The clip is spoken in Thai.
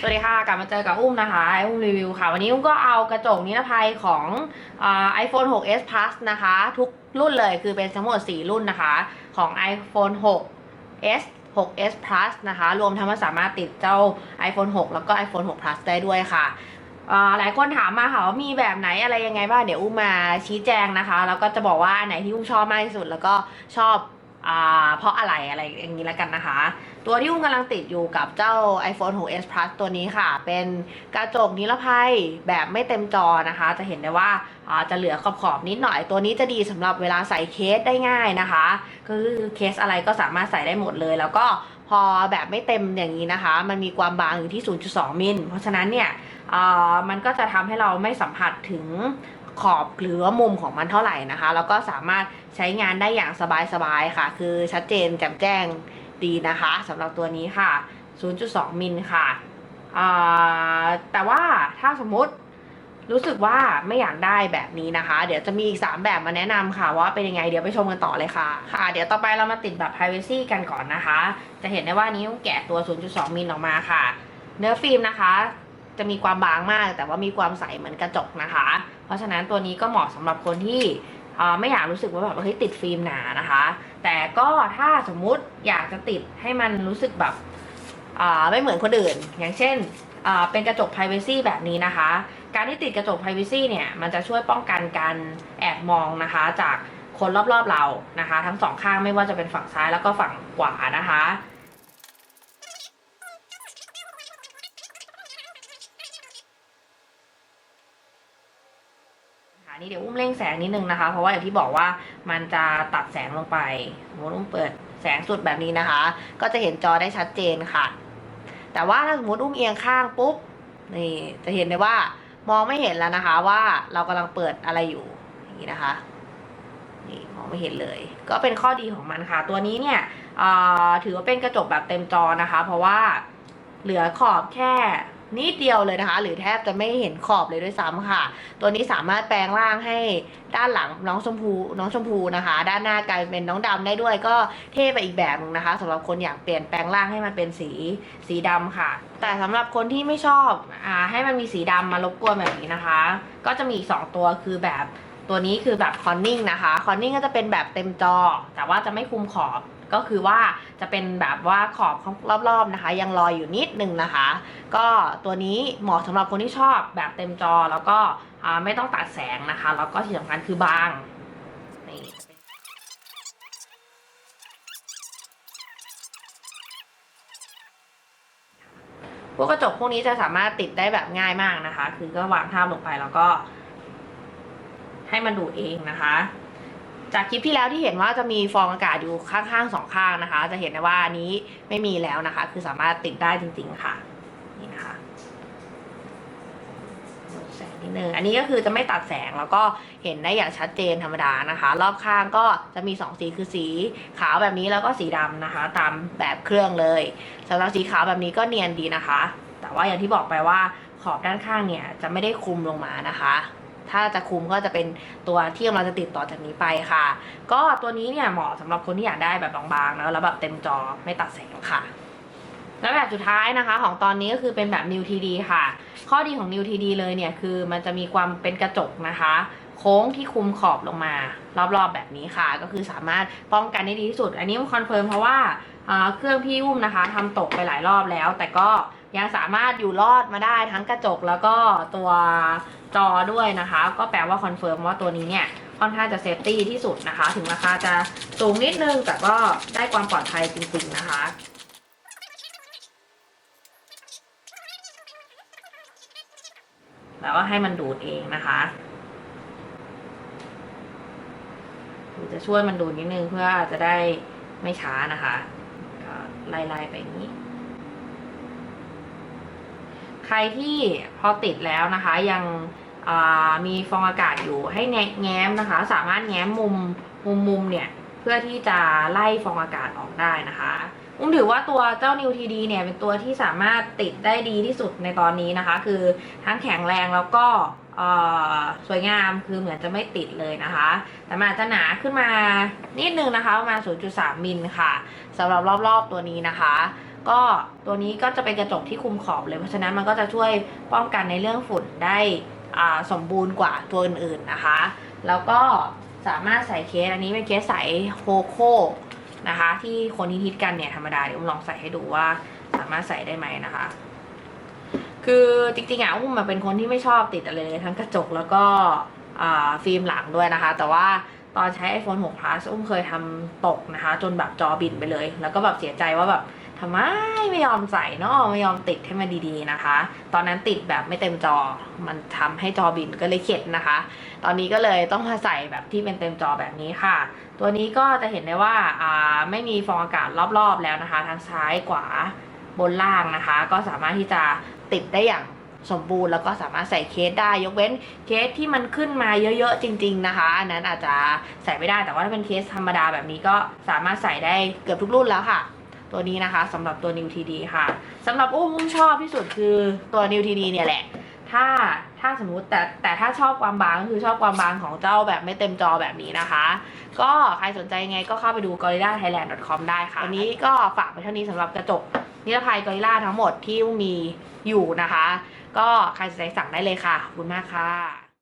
สวัสดีค่ะ กลับมาเจอกับอุ้มนะคะอุ้มรีวิวค่ะ วันนี้อุ้มก็เอากระจกนิรภัยของไอโฟน 6s plus นะคะ ทุกรุ่นเลยคือเป็นทั้งหมด 4 รุ่นนะคะ ของ iPhone 6s 6s plus นะคะ รวมทั้งมันสามารถติดเจ้า iPhone 6 แล้วก็ iPhone 6 plus ได้ด้วยค่ะหลายคนถามมาค่ะว่ามีแบบไหนอะไรยังไงบ้างเดี๋ยวอุ้มมาชี้แจงนะคะ แล้วก็จะบอกว่าอันไหนที่อุ้มชอบมากที่สุด แล้วก็ชอบ เพราะอะไรอะไรอย่างนี้แล้วกันนะคะ ตัวที่อุ้มกำลังติดอยู่กับเจ้า iPhone 6s Plus ตัวนี้ค่ะ เป็นกระจกนิรภัยแบบไม่เต็มจอนะคะ จะเห็นได้ว่าจะเหลือขอบๆนิดหน่อย ตัวนี้จะดีสำหรับเวลาใส่เคสได้ง่ายนะคะก็คือเคสอะไรก็สามารถใส่ได้หมดเลย แล้วก็พอแบบไม่เต็มอย่างนี้นะคะ มันมีความบางอยู่ที่ 0.2 มิลเพราะฉะนั้นเนี่ยมันก็จะทำให้เราไม่สัมผัสถึง ขอบหรือว่ามุมของมันเท่าไหร่นะคะ แล้วก็สามารถใช้งานได้อย่างสบายๆค่ะ คือชัดเจนแจ่มแจ้งดีนะคะสำหรับตัวนี้ค่ะ 0.2 มิลค่ะแต่ว่าถ้าสมมติรู้สึกว่าไม่อยากได้แบบนี้นะคะ เดี๋ยวจะมีอีก 3 แบบมาแนะนำค่ะ ว่าเป็นยังไงเดี๋ยวไปชมกันต่อเลยค่ะ ค่ะ เดี๋ยวต่อไปเรามาติดแบบ privacy กันก่อนนะคะ จะเห็นได้ว่านี้ต้องแกะตัว 0.2 มิลออกมาค่ะ เนื้อฟิล์มนะคะ จะมีความบางมาก แต่ว่ามีความใสเหมือนกระจกนะคะ เพราะฉะนั้นตัวนี้ก็เหมาะสำหรับคนที่ไม่อยากรู้สึกว่าแบบเฮ้ยติดฟิล์มหนานะคะ แต่ก็ถ้าสมมุติอยากจะติดให้มันรู้สึกแบบไม่เหมือนคนอื่น อย่างเช่นเป็นกระจก Privacy แบบนี้นะคะ การที่ติดกระจก Privacy เนี่ยมันจะช่วยป้องกันการแอบมองนะคะจากคนรอบๆเรานะคะ ทั้งสองข้างไม่ว่าจะเป็นฝั่งซ้ายแล้วก็ฝั่งขวานะคะ ค่ะนี่เดี๋ยวอุ้มเร่งแสงนิดนึงนะคะ เพราะว่าอย่างที่บอกว่ามันจะตัดแสงลงไปสมมติอุ้มเปิดแสงสุดแบบนี้นะคะ ก็จะเห็นจอได้ชัดเจนค่ะ แต่ว่าถ้าสมมติอุ้มเอียงข้างปุ๊บนี่จะเห็นได้ว่ามองไม่เห็นแล้วนะคะว่าเรากำลังเปิดอะไรอยู่อย่างนี้นะคะนี่มองไม่เห็นเลย ก็เป็นข้อดีของมันค่ะ ตัวนี้เนี่ยถือว่าเป็นกระจกแบบเต็มจอนะคะ เพราะว่าเหลือขอบแค่ นิดเดียวเลยนะคะ หรือแทบจะไม่เห็นขอบเลยด้วยซ้ำค่ะ ตัวนี้สามารถแปลงร่างให้ด้านหลังน้องชมพูน้องชมพูนะคะ ด้านหน้ากลายเป็นน้องดำได้ด้วยก็เท่ไปอีกแบบนึงนะคะสำหรับคนอยากเปลี่ยนแปลงร่างให้มันเป็นสีสีดำค่ะ แต่สำหรับคนที่ไม่ชอบอ่าให้มันมีสีดำมารบกวนแบบนี้นะคะ ก็จะมีอีกสองตัวคือแบบตัวนี้คือแบบคอนนิ่งนะคะคอนนิ่งก็จะเป็นแบบเต็มจอ แต่ว่าจะไม่คุมขอบ ก็คือว่าจะเป็นแบบว่าขอบรอบๆนะคะ ยังลอยอยู่นิดนึงนะคะ ก็ตัวนี้เหมาะสำหรับคนที่ชอบแบบเต็มจอแล้วก็ไม่ต้องตัดแสงนะคะ แล้วก็ที่สำคัญคือบางพวกกระจกพวกนี้จะสามารถติดได้แบบง่ายมากนะคะ คือก็วางทาบลงไปแล้วก็ ให้มันดูเองนะคะ จากคลิปที่แล้วที่เห็นว่าจะมีฟองอากาศอยู่ข้างๆสองข้างนะคะ จะเห็นได้ว่าอันนี้ไม่มีแล้วนะคะ คือสามารถติดได้จริง ๆค่ะ นี่นะคะแสงนิดนึงอันนี้ก็คือจะไม่ตัดแสงแล้วก็เห็นได้อย่างชัดเจนธรรมดานะคะ รอบข้างก็จะมี 2 สีคือสีขาวแบบนี้แล้วก็สีดำนะคะ ตามแบบเครื่องเลยสำหรับสีขาวแบบนี้ก็เนียนดีนะคะ แต่ว่าอย่างที่บอกไปว่าขอบด้านข้างเนี่ยจะไม่ได้คลุมลงมานะคะ ถ้าจะคุมก็จะเป็นตัวที่กำลังจะติดต่อจากนี้ไปค่ะ ก็ตัวนี้เนี่ยเหมาะสำหรับคนที่อยากได้แบบบางๆแล้วแล้วแบบเต็มจอไม่ตัดแสงค่ะ แล้วแบบสุดท้ายนะคะของตอนนี้ก็คือเป็นแบบ New TD ค่ะ ข้อดีของ New TD เลยเนี่ยคือมันจะมีความเป็นกระจกนะคะ โค้งที่คุมขอบลงมา รอบๆแบบนี้ค่ะ ก็คือสามารถป้องกันได้ดีที่สุด อันนี้มันคอนเฟิร์มเพราะว่าอ่าเครื่องพี่อุ้มนะคะทำตกไปหลายรอบแล้ว แต่ก็ยังสามารถอยู่รอดมาได้ทั้งกระจกแล้วก็ตัว จอด้วยนะคะ ก็แปลว่าคอนเฟิร์มว่าตัวนี้เนี่ยค่อนข้างจะเซฟตี้ที่สุดนะคะ ถึงราคาจะสูงนิดนึง แต่ก็ได้ความปลอดภัยจริงๆนะคะแล้วก็ให้มันดูดเองนะคะจะช่วยมันดูดนิดนึงเพื่อจะได้ไม่ช้านะคะก็ไล่ๆไปอย่างนี้ ใครที่พอติดแล้วนะคะยัง มีฟองอากาศอยู่ให้แง้มนะคะ สามารถแง้มมุมมุมมุมเนี่ยเพื่อที่จะไล่ฟองอากาศออกได้นะคะอุ้มถือว่าตัวเจ้า New TD เนี่ยเป็นตัวที่สามารถติดได้ดีที่สุดในตอนนี้นะคะ คือทั้งแข็งแรงแล้วก็สวยงามคือเหมือนจะไม่ติดเลยนะคะ แต่มันอาจจะหนาขึ้นมานิดนึงนะคะประมาณ 0.3 มิลค่ะสำหรับรอบๆตัวนี้นะคะ ก็ตัวนี้ก็จะเป็นกระจกที่คุมขอบเลย เพราะฉะนั้นมันก็จะช่วยป้องกันในเรื่องฝุ่นได้ สมบูรณ์กว่าตัวอื่นๆนะคะ แล้วก็สามารถใส่เคสอันนี้เป็นเคสใสโคโค่นะคะที่คนที่ฮิตกันเนี่ยธรรมดาเดี๋ยวอุ้มลองใส่ให้ดูว่าสามารถใส่ได้ไหมนะคะ คือจริงๆอะอุ้มมาเป็นคนที่ไม่ชอบติดอะไรเลยทั้งกระจกแล้วก็ฟิล์มหลังด้วยนะคะ แต่ว่าตอนใช้ iPhone 6 Plus อุ้มเคยทำตกนะคะ จนแบบจอบินไปเลย แล้วก็แบบเสียใจว่าแบบ ทำไมไม่ยอมใส่เนาะไม่ยอมติดให้มันดีๆนะคะ ตอนนั้นติดแบบไม่เต็มจอ มันทำให้จอบินก็เลยเข็ดนะคะ ตอนนี้ก็เลยต้องมาใส่แบบที่เป็นเต็มจอแบบนี้ค่ะ ตัวนี้ก็จะเห็นได้ว่าอ่าไม่มีฟองอากาศรอบๆแล้วนะคะ ทางซ้ายขวาบนล่างนะคะ ก็สามารถที่จะติดได้อย่างสมบูรณ์แล้วก็สามารถใส่เคสได้ ยกเว้นเคสที่มันขึ้นมาเยอะๆจริง ๆ นะคะอันนั้นอาจจะใส่ไม่ได้แต่ว่าถ้าเป็นเคสธรรมดาแบบนี้ก็สามารถใส่ได้เกือบทุกรุ่นแล้วค่ะ ตัวนี้นะคะสำหรับตัว New TD ค่ะสำหรับอุ้มอุ้มชอบที่สุดคือตัว New TD เนี่ยแหละ ถ้าถ้าสมมุติแต่แต่ถ้าชอบความบางก็คือชอบความบางของเจ้าแบบไม่เต็มจอแบบนี้นะคะ ก็ใครสนใจยังไงก็เข้าไปดู gorilla thailand com ได้ค่ะ วันนี้ก็ฝากไปเท่านี้สำหรับกระจกนิรภัย gorilla ทั้งหมดที่มีอยู่นะคะ ก็ใครสนใจสั่งได้เลยค่ะขอบคุณมากค่ะ